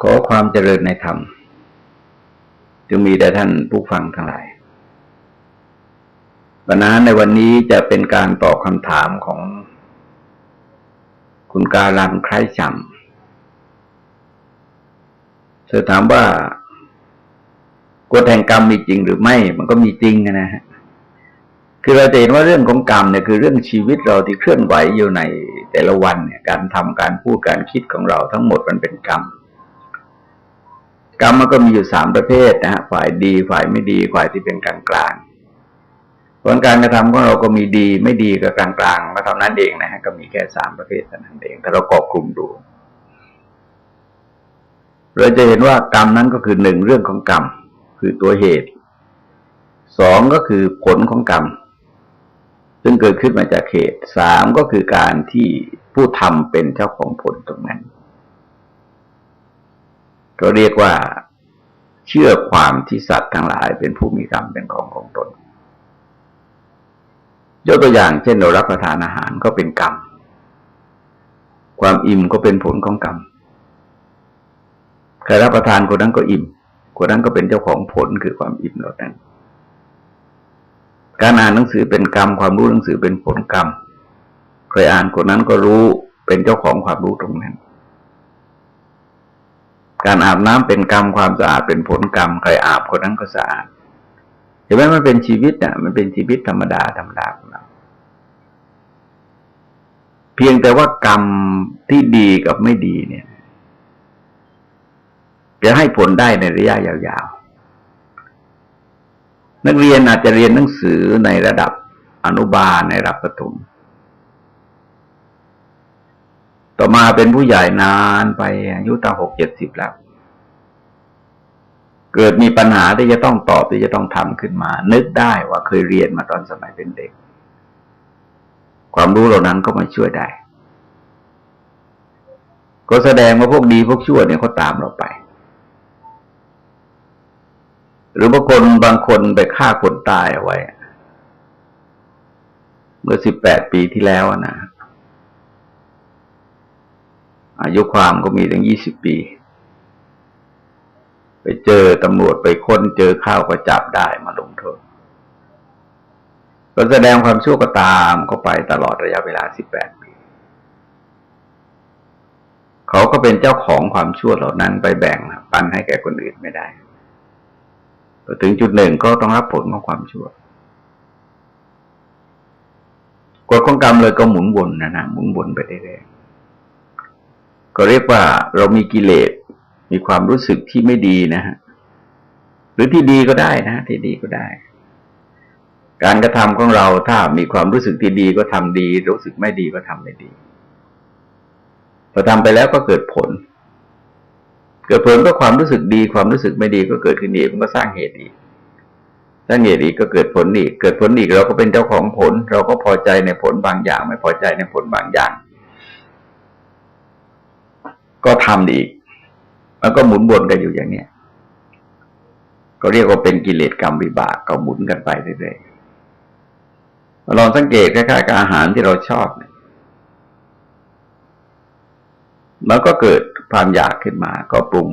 ขอความเจริญในธรรมจึงมีแด่ท่านผู้ฟังทั้งหลายปัญหาในวันนี้จะเป็นการตอบคำถามของคุณการันคล้ายจำเธอถามว่ากฎแห่งกรรมมีจริงหรือไม่ มันก็มีจริงนะฮะ คือเราจะเห็นว่าเรื่องของกรรมเนี่ยคือเรื่องชีวิตเราที่เคลื่อนไหวอยู่ในแต่ละวันเนี่ย การทำการพูดการคิดของเราทั้งหมดมันเป็นกรรม กรรมมันก็มีอยู่สามประเภทนะฮะฝ่ายดีฝ่ายไม่ดีฝ่ายที่เป็นกลางกลางผลการกระทำของเราก็มีดีไม่ดีกับกลางกลางมาเท่านั้นเองนะฮะก็มีแค่สามประเภทเท่านั้นเองถ้าเรากอบกลุ่มดูเราจะเห็นว่ากรรมนั้นก็คือหนึ่งเรื่องของกรรม คือตัวเหตุสองก็คือผลของกรรม ซึ่งเกิดขึ้นมาจากเหตุสามก็คือการที่ผู้ทำเป็นเจ้าของผลตรงนั้น ก็เรียกว่าเชื่อความที่สัตว์ทั้งหลายเป็นผู้มีกรรมเป็นของของตนยกตัวอย่างเช่นเรารับประทานอาหารก็เป็นกรรม ความอิ่มก็เป็นผลของกรรมใครรับประทานคนนั้นก็อิ่มคนนั้นก็เป็นเจ้าของผลคือความอิ่มเหล่านั้น การอ่านหนังสือเป็นกรรม ความรู้หนังสือเป็นผลกรรม ใครอ่านคนนั้นก็รู้เป็นเจ้าของความรู้ตรงนั้น การอาบน้ำเป็นกรรมความสะอาดเป็นผลกรรมใครอาบคนนั้นก็สะอาดเห็นไหมมันเป็นชีวิตอะ มันเป็นชีวิตธรรมดาธรรมดาของเราเพียงแต่ว่ากรรมที่ดีกับไม่ดีเนี่ย จะให้ผลได้ในระยะยาวๆ นักเรียนอาจจะเรียนหนังสือในระดับอนุบาลในระดับประถม ต่อมาเป็นผู้ใหญ่นานไปอายุตั้งหกเจ็ดสิบแล้ว เกิดมีปัญหาที่จะต้องตอบที่จะต้องทำขึ้นมา นึกได้ว่าเคยเรียนมาตอนสมัยเป็นเด็ก ความรู้เหล่านั้นก็มาช่วยได้ ก็แสดงว่าพวกดีพวกชั่วเนี่ยเขาตามเราไป หรือบางคนบางคนไปฆ่าคนตายเอาไว้ เมื่อสิบแปดปีที่แล้วนะ อายุความก็มีถึงยี่สิบปี ไปเจอตำรวจไปค้นเจอข้าวก็จับได้มาลงโทษก็แสดงความชั่วก็ตามเข้าไปตลอดระยะเวลาสิบแปดปี เขาก็เป็นเจ้าของความชั่วเหล่านั้นไปแบ่งปันให้แก่คนอื่นไม่ได้ถึงจุดหนึ่งก็ต้องรับผลของความชั่วกฎของกรรมเลยก็หมุนวนนะนะหมุนวนไปเรื่อย ก็เรียกว่าเรามีกิเลสมีความรู้สึกที่ไม่ดีนะฮะหรือที่ดีก็ได้นะที่ดีก็ได้ การกระทำของเราถ้ามีความรู้สึกที่ดีก็ทำดี รู้สึกไม่ดีก็ทำไม่ดีพอทำไปแล้วก็เกิดผล เกิดผลก็ความรู้สึกดี ความรู้สึกไม่ดีก็เกิดขึ้นอีกมันก็สร้างเหตุอีกสร้างเหตุอีกก็เกิดผลอีก เกิดผลอีกเราก็เป็นเจ้าของผล เราก็พอใจในผลบางอย่าง ไม่พอใจในผลบางอย่าง ก็ทำอีก มันก็หมุนวนกันอยู่อย่างเนี้ยก็เรียกว่าเป็นกิเลสกรรมวิบากก็หมุนกันไปเรื่อยๆลองสังเกตคล้ายๆกับอาหารที่เราชอบเนี่ยมันก็เกิดความอยากขึ้นมา ก็ปรุง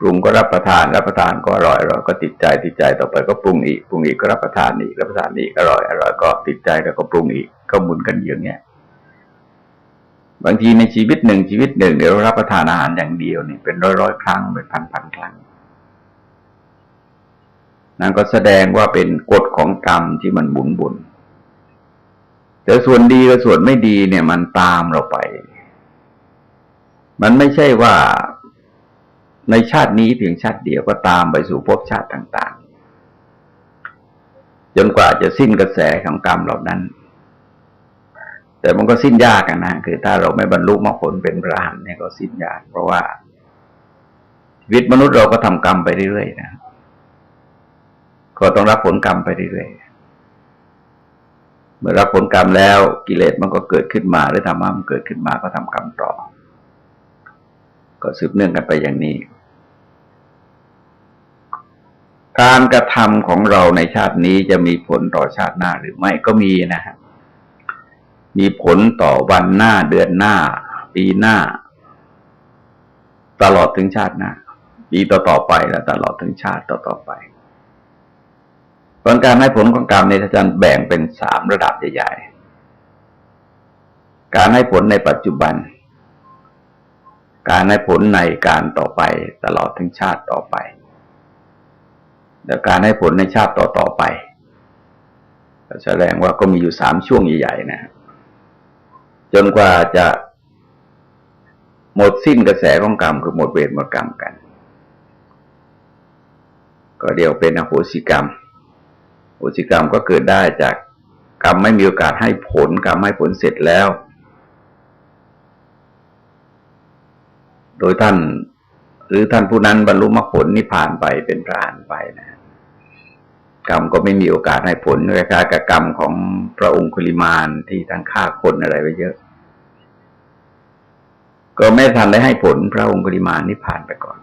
ปรุงก็รับประทาน รับประทานก็อร่อยอร่อยก็ติดใจติดใจต่อไปก็ปรุงอีกปรุงอีกก็รับประทานอีกรับประทานอีกอร่อยอร่อยก็ติดใจแล้วก็ปรุงอีกก็หมุนกันอย่างเงี้ย บางทีในชีวิตหนึ่งชีวิตหนึ่งเดี๋ยวรับประทานอาหารอย่างเดียวเนี่ยเป็นร้อยร้อยครั้งเป็นพันพันครั้งนั่นก็แสดงว่าเป็นกฎของกรรมที่มันบุนบุญแต่ส่วนดีกับส่วนไม่ดีเนี่ยมันตามเราไป มันไม่ใช่ว่าในชาตินี้เพียงชาติเดียวก็ตามไปสู่ภพชาติต่าง ๆ จนกว่าจะสิ้นกระแสของกรรมเหล่านั้น แต่มันก็สิ้นยากนะ คือถ้าเราไม่บรรลุมรรคผลเป็นพระหันเนี่ยก็สิ้นยาก เพราะว่าชีวิตมนุษย์เราก็ทำกรรมไปเรื่อยๆนะก็ต้องรับผลกรรมไปเรื่อยๆเมื่อรับผลกรรมแล้วกิเลสมันก็เกิดขึ้นมาหรือธรรมะมันเกิดขึ้นมาก็ทำกรรมต่อ ก็สืบเนื่องกันไปอย่างนี้ การกระทำของเราในชาตินี้จะมีผลต่อชาติหน้าหรือไม่ก็มีนะฮะ มีผลต่อวันหน้าเดือนหน้า ปีหน้า ตลอดถึงชาติหน้าปีต่อต่อไปและตลอดถึงชาติต่อต่อไปผลการให้ผลของกรรมในอาจารย์แบ่งเป็นสามระดับใหญ่ๆ การให้ผลในปัจจุบัน การให้ผลในการต่อไป ตลอดถึงชาติต่อไปและการให้ผลในชาติต่อๆไปแสดงว่าก็มีอยู่สามช่วงใหญ่ๆนะครับ จนกว่าจะหมดสิ้นกระแสของกรรม คือหมดเวรหมดกรรมกัน ก็เดียวเป็นอโหสิกรรมอโหสิกรรมก็เกิดได้จากกรรมไม่มีโอกาสให้ผลกรรมให้ผลเสร็จแล้ว โดยท่านหรือท่านผู้นั้นบรรลุมรรคผลนิพพานไปเป็นพระอรหันไปนะ กรรมก็ไม่มีโอกาสให้ผลคล้ายกับกรรมของพระองคุลิมานที่ท่านฆ่าคนอะไรไว้เยอะ ก็ไม่ทันได้ให้ผลพระองคุลิมานนิพพานไปก่อน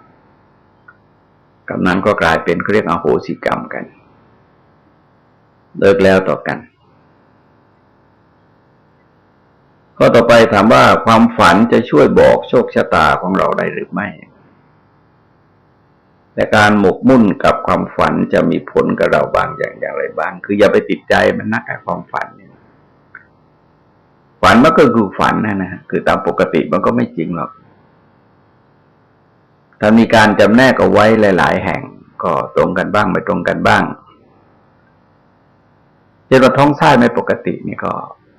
กรรมนั้นก็กลายเป็นเขาเรียกอโหสิกรรมกันเลิกแล้วต่อกันข้อต่อไปถามว่าความฝันจะช่วยบอกโชคชะตาของเราได้หรือไม่ แต่การหมกมุ่นกับความฝันจะมีผลกับเราบางอย่างอย่างไรบ้าง คืออย่าไปติดใจมันนักกับความฝันเนี่ย ฝันมันก็คือฝันนะนะคือตามปกติมันก็ไม่จริงหรอกถ้ามีการจำแนกเอาไว้หลาย ๆ แห่งก็ตรงกันบ้างไม่ตรงกันบ้างเช่นว่าท้องไส้ไม่ปกตินี่ก็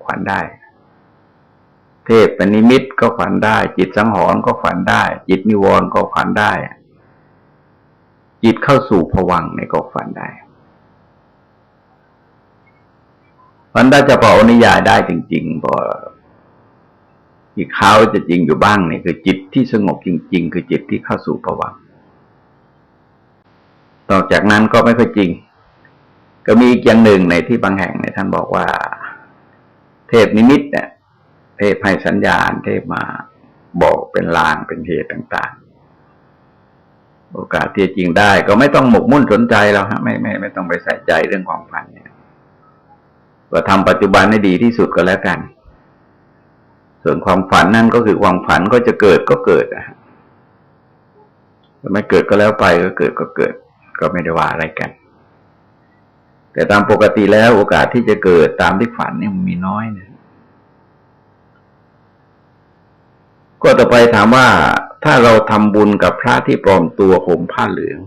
ขวัญได้ เทพเป็นนิมิตก็ขวัญได้ จิตสังหรณ์ก็ขวัญได้ จิตนิวรณ์ก็ขวัญได้ จิตเข้าสู่ผวังในก็ฝันได้ ฝันได้จะพอนิยายได้จริง ๆ พออีกเขาจะจริงอยู่บ้างเนี่ยคือจิตที่สงบจริง ๆ คือจิตที่เข้าสู่ผวังต่อจากนั้นก็ไม่ค่อยจริง ก็มีอีกอย่างหนึ่งในที่บางแห่งเนี่ยท่านบอกว่า เทพนิมิตเนี่ยเทพให้สัญญาณเทพมาบอกเป็นลางเป็นเหตุต่าง ๆ โอกาสที่จริงได้ ก็ไม่ต้องหมกมุ่นสนใจแล้วฮะไม่ไม่ไม่ต้องไปใส่ใจเรื่องความฝันเนี่ย ก็ทำปัจจุบันให้ดีที่สุดก็แล้วกัน ส่วนความฝันนั่นก็คือความฝันก็จะเกิดก็เกิดนะฮะไม่เกิดก็แล้วไปก็เกิดก็เกิด ก็ไม่ได้ว่าอะไรกัน แต่ตามปกติแล้วโอกาสที่จะเกิดตามที่ฝันเนี่ยมันมีน้อยนะก็ต่อไปถามว่าถ้าเราทำบุญกับพระที่ปลอมตัวผมผ้าเหลือง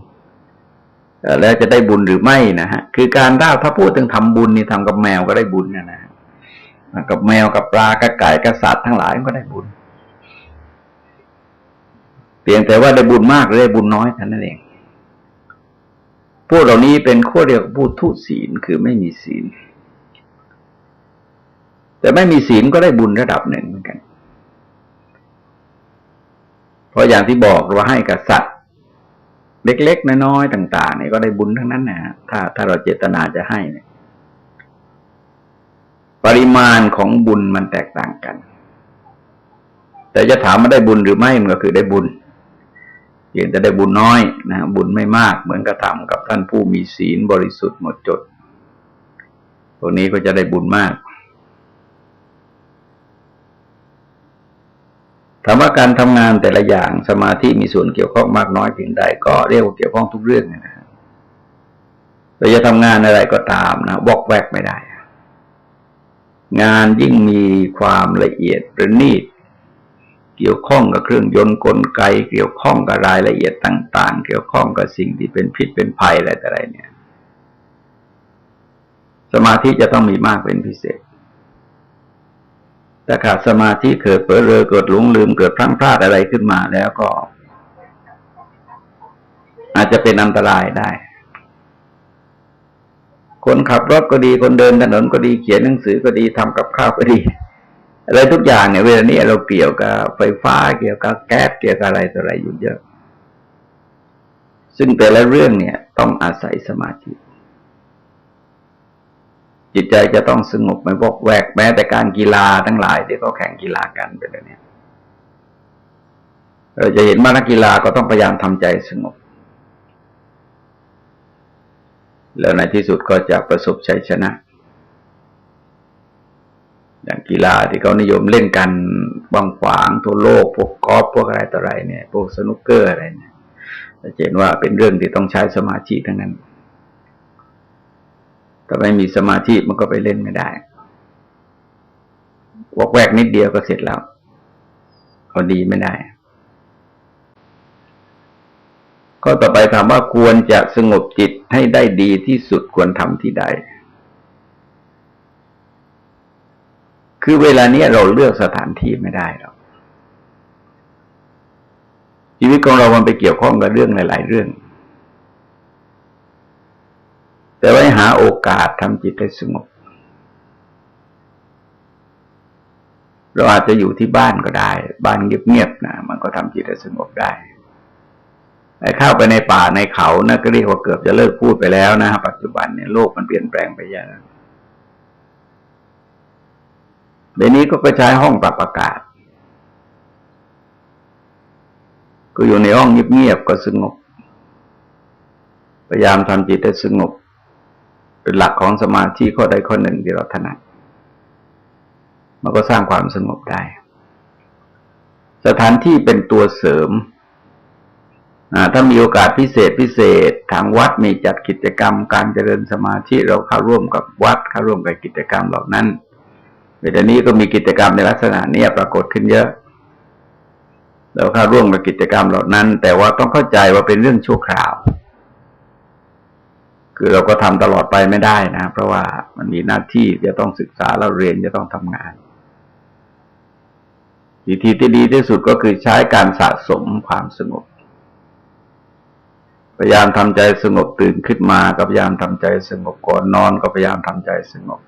แล้วจะได้บุญหรือไม่นะฮะคือการได้ถ้าพูดถึงทำบุญนี่ทำกับแมวก็ได้บุญนะนะกับแมวกับปลากับไก่กับสัตว์ทั้งหลายก็ได้บุญ เพียงแต่ว่าได้บุญมากหรือได้บุญน้อยเท่านั้นเองพวกเหล่านี้เป็นข้อเรียกผู้ทุศีลคือไม่มีศีล แต่ไม่มีศีลก็ได้บุญระดับหนึ่งเหมือนกัน เพราะอย่างที่บอกว่าให้กับสัตว เล็กๆน้อยๆต่างๆเนี่ยก็ได้บุญทั้งนั้นนะฮะถ้าถ้าเราเจตนาจะให้เนี่ยปริมาณของบุญมันแตกต่างกัน แต่จะถามมาได้บุญหรือไม่มันก็คือได้บุญเพียงแต่ได้บุญน้อยนะบุญไม่มากเหมือนกระทำกับท่านผู้มีศีลบริสุทธิ์หมดจดพวกนี้ก็จะได้บุญมาก ถามว่าการทำงานแต่ละอย่างสมาธิมีส่วนเกี่ยวข้องมากน้อยเพียงใดก็เรียกว่าเกี่ยวข้องทุกเรื่องนะเราจะทำงานอะไรก็ตามนะวอกแวกไม่ได้ งานยิ่งมีความละเอียดประณีตเกี่ยวข้องกับเครื่องยนต์กลไก เกี่ยวข้องกับรายละเอียดต่าง ๆ เกี่ยวข้องกับสิ่งที่เป็นพิษเป็นภัยอะไรแต่ไรเนี่ย สมาธิจะต้องมีมากเป็นพิเศษ ถ้าขาดสมาธิเกิดเผลอเรอเกิดหลงลืมเกิดพลั้งพลาดอะไรขึ้นมาแล้วก็ อาจจะเป็นอันตรายได้ คนขับรถก็ดีคนเดินถนนก็ดีเขียนหนังสือก็ดีทำกับข้าวก็ดี อะไรทุกอย่างเนี่ยเวลานี้เราเกี่ยวกับไฟฟ้าเกี่ยวกับแก๊สเกี่ยวกับอะไรต่ออะไรอยู่เยอะ ซึ่งแต่ละเรื่องเนี่ย ต้องอาศัยสมาธิ จิตใจจะต้องสงบไม่วกแวกแม้แต่การกีฬาทั้งหลายที่เขาแข่งกีฬากันไปแบบนี้เราจะเห็นว่านักกีฬาก็ต้องพยายามทำใจสงบ แล้วในที่สุดก็จะประสบชัยชนะ อย่างกีฬาที่เขานิยมเล่นกันบางขวางทั่วโลก พวกกอล์ฟพวกอะไรต่ออะไรเนี่ย พวกสนุกเกอร์อะไรเนี่ยจะเห็นว่าเป็นเรื่องที่ต้องใช้สมาธิทั้งนั้น ถ้าไม่มีสมาธิมันก็ไปเล่นไม่ได้วอกแวกนิดเดียวก็เสร็จแล้วก็ดีไม่ได้ ก็ต่อไปถามว่าควรจะสงบจิตให้ได้ดีที่สุดควรทำที่ใด คือเวลานี้เราเลือกสถานที่ไม่ได้หรอกชีวิตของเรามันไปเกี่ยวข้องกับเรื่องหลาย ๆ เรื่อง แต่ว่าหาโอกาสทำจิตให้สงบ เราอาจจะอยู่ที่บ้านก็ได้ บ้านเงียบๆนะมันก็ทำจิตให้สงบได้แต่เข้าไปในป่าในเขานะก็เรียกว่าเกือบจะเลิกพูดไปแล้วนะปัจจุบันเนี่ยโลกมันเปลี่ยนแปลงไปเยอะเดี๋ยวนี้ก็กระจายห้องปรับอากาศ ก็อยู่ในห้องเงียบๆก็สงบ พยายามทำจิตให้สงบ เป็นหลักของสมาธิข้อใดข้อหนึ่งที่เราถนัดมันก็สร้างความสงบได้ สถานที่เป็นตัวเสริมถ้ามีโอกาสพิเศษพิเศษ ทางวัดมีจัดกิจกรรมการเจริญสมาธิเราเข้าร่วมกับวัดเข้าร่วมกับกิจกรรมเหล่านั้นเวลานี้ก็มีกิจกรรมในลักษณะนี้ปรากฏขึ้นเยอะเราเข้าร่วมกับกิจกรรมเหล่านั้น แต่ว่าต้องเข้าใจว่าเป็นเรื่องชั่วคราว คือเราก็ทำตลอดไปไม่ได้นะ เพราะว่ามันมีหน้าที่จะต้องศึกษาเราเรียนจะต้องทำงาน วิธีที่ดีที่สุดก็คือใช้การสะสมความสงบ พยายามทำใจสงบตื่นขึ้นมาก็พยายามทำใจสงบก่อนนอนก็พยายามทำใจสงบ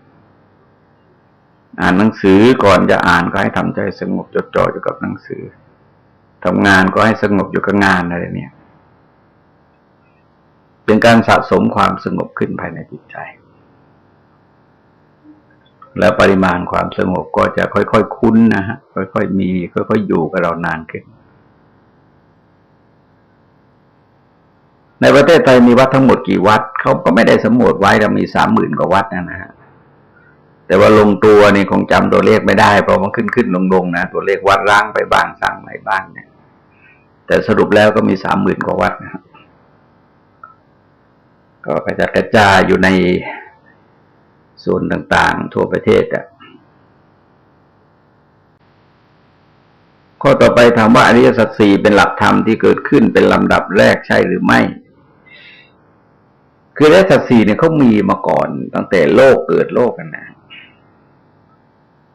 อ่านหนังสือก่อนจะอ่านก็ให้ทำใจสงบจดจ่ออยู่กับหนังสือทำงานก็ให้สงบอยู่กับงานอะไรเนี่ย เป็นการสะสมความสงบขึ้นภายในจิตใจ และปริมาณความสงบก็จะค่อยๆคุ้นนะฮะค่อยๆมี ค่อยๆอยู่กับเรานานขึ้น ในประเทศไทยมีวัดทั้งหมดกี่วัดเขาก็ไม่ได้สำรวจไว้เรามีสามหมื่นกว่าวัดนะฮะแต่ว่าลงตัวนี่คงจำตัวเลขไม่ได้เพราะมันขึ้นขึ้นลงลงนะตัวเลขวัดร้างไปบ้างสร้างใหม่บ้างเนี่ย แต่สรุปแล้วก็มีสามหมื่นกว่าวัดนะครับ ก็กระจายกระจายอยู่ในส่วนต่างๆ ทั่วประเทศอะข้อต่อไปถามว่าอริยสัจสี่เป็นหลักธรรมที่เกิดขึ้นเป็นลำดับแรกใช่หรือไม่ คืออริยสัจสี่เนี่ยเขามีมาก่อนตั้งแต่โลกเกิดโลกกันนะ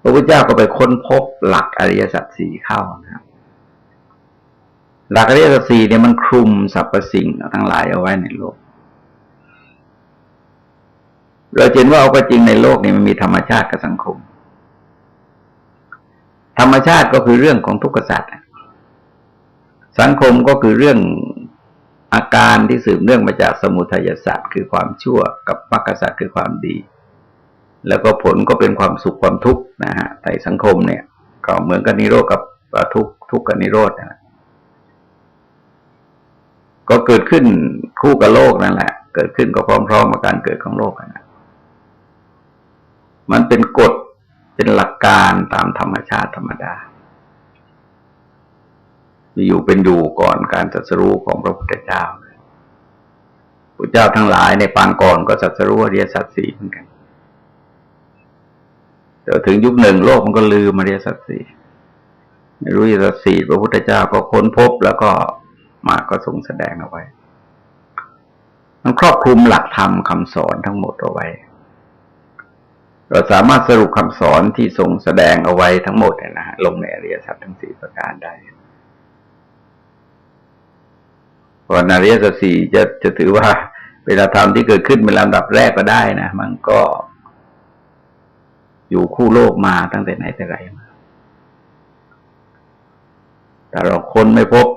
พระพุทธเจ้าก็ไปค้นพบหลักอริยสัจสี่เข้านะครับหลักอริยสัจสี่เนี่ยมันคลุมสรรพสิ่งทั้งหลายเอาไว้ในโลก เราเห็นว่าเอาก็จริงในโลกนี่มันมีธรรมชาติกับสังคม ธรรมชาติก็คือเรื่องของทุกขสัตว์สังคมก็คือเรื่องอาการที่สืบเนื่องมาจากสมุทัยศาสตร์คือความชั่วกับมรรคศาสตร์คือความดี แล้วก็ผลก็เป็นความสุขความทุกข์นะฮะในสังคมเนี่ย ก็เหมือนกับนิโรธกับทุกทุกข์กับนิโรธนะก็เกิดขึ้นคู่กับโลกนั่นแหละ เกิดขึ้นก็พร้อมๆกับการเกิดของโลกนะ มันเป็นกฎเป็นหลักการตามธรรมชาติธรรมดา มีอยู่เป็นอยู่ก่อนการจัดสรู้ของพระพุทธเจ้าพระเจ้าทั้งหลายในปางก่อนก็จัดสรู้อริยสัจสี่เหมือนกันแต่ถึงยุคหนึ่งโลกมันก็ลืมอริยสัจสี่ไม่รู้อริยสัจสี่พระพุทธเจ้าก็ค้นพบแล้วก็มาก็ทรงแสดงเอาไว้ มันครอบคลุมหลักธรรมคำสอนทั้งหมดเอาไว้ เราสามารถสรุปคำสอนที่ทรงแสดงเอาไว้ทั้งหมดนี่ยนะลงในอริยสัจทั้งสี่ประการได้ก่อนอริยสัจสี่จะจะถือว่าเป็นธรรมที่เกิดขึ้นเป็นลำดับแรกก็ได้นะ มันก็อยู่คู่โลกมาตั้งแต่ไหนแต่ไรมา แต่เราคนไม่พบ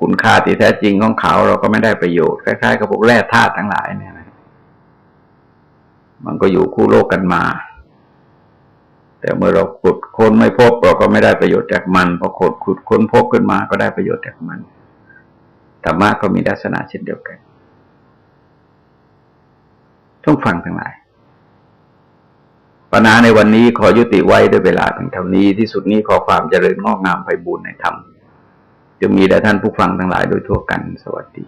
คุณค่าที่แท้จริงของเขา เราก็ไม่ได้ประโยชน์คล้ายๆกับพวกแร่ธาตุทั้งหลายเนี่ยนะ มันก็อยู่คู่โลกกันมา แต่เมื่อเราขุดค้นไม่พบเราก็ไม่ได้ประโยชน์จากมันพอขุดขุดค้นพบขึ้นมาก็ได้ประโยชน์จากมันธรรมะก็มีลักษณะเช่นเดียวกันต้องฟังทั้งหลายปัญหาในวันนี้ขอยุติไว้ด้วยเวลาเพียงเท่านี้ที่สุดนี้ขอความเจริญงอกงามไปบูรณนธรรมจะมีแด่ท่านผู้ฟังทั้งหลายโดยทั่วกันสวัสดี